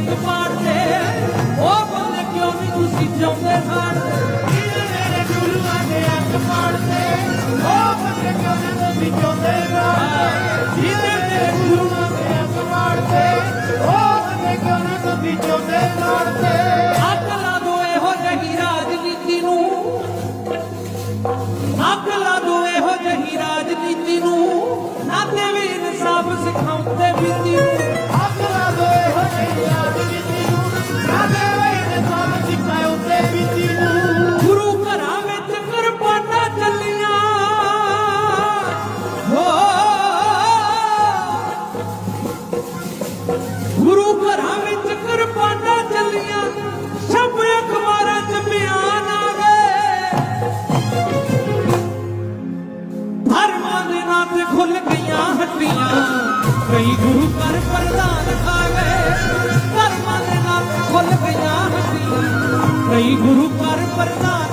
ਅੰਗ ਪਾੜਦੇ ਉਹ ਬੰਦੇ ਕਿਉਂ ਨਹੀਂ ਤੁਸੀਂ ਚਾਹੁੰਦੇ ਖਾੜਦੇ ਜਿਹਦੇ ਮੇਰੇ ਗੁਰੂਆਂ ਦੇ ਅੰਗ ਪਾੜਦੇ? ਉਹ ਬੰਦੇ ਕਿਉਂ ਨਾ ਤੁਸੀਂ ਚਾਹੁੰਦੇ ਰਾੜਦੇ ਜਿਹਦੇ ਮੇਰੇ ਗੁਰੂਆਂ ਦੇ ਅੰਗ ਪਾੜਦੇ? ਉਹ ਬੰਦੇ ਕਿਉਂ ਨਾ ਤੁਸੀਂ ਚਾਹੁੰਦੇ ਰਾੜਦੇ ਅੱਗ ਲਾ ਦੋ ਇਹੋ ਜਿਹੀ ਰਾਜਨੀਤੀ ਨੂੰ। ਅੱਗ ਲਾ ਦੋ ਇਹੋ ਜਿਹੀ ਰਾਜਨੀਤੀ ਨੂੰ। ਨਾਤੇ ਵੀ ਇਨਸਾਫ ਸਿਖਾਉਂਦੇ ਤੇ ਖੁੱਲ ਗਈਆਂ ਹੱਟੀਆਂ। ਕਈ ਗੁਰੂ ਘਰ ਪ੍ਰਦਾਨ ਖਾ ਗਏ ਧਰਮਾਂ ਦੇ ਨਾਂ ਖੁੱਲ ਗਈਆਂ ਹੱਟੀਆਂ। ਕਈ ਗੁਰੂ ਘਰ ਪ੍ਰਦਾਨ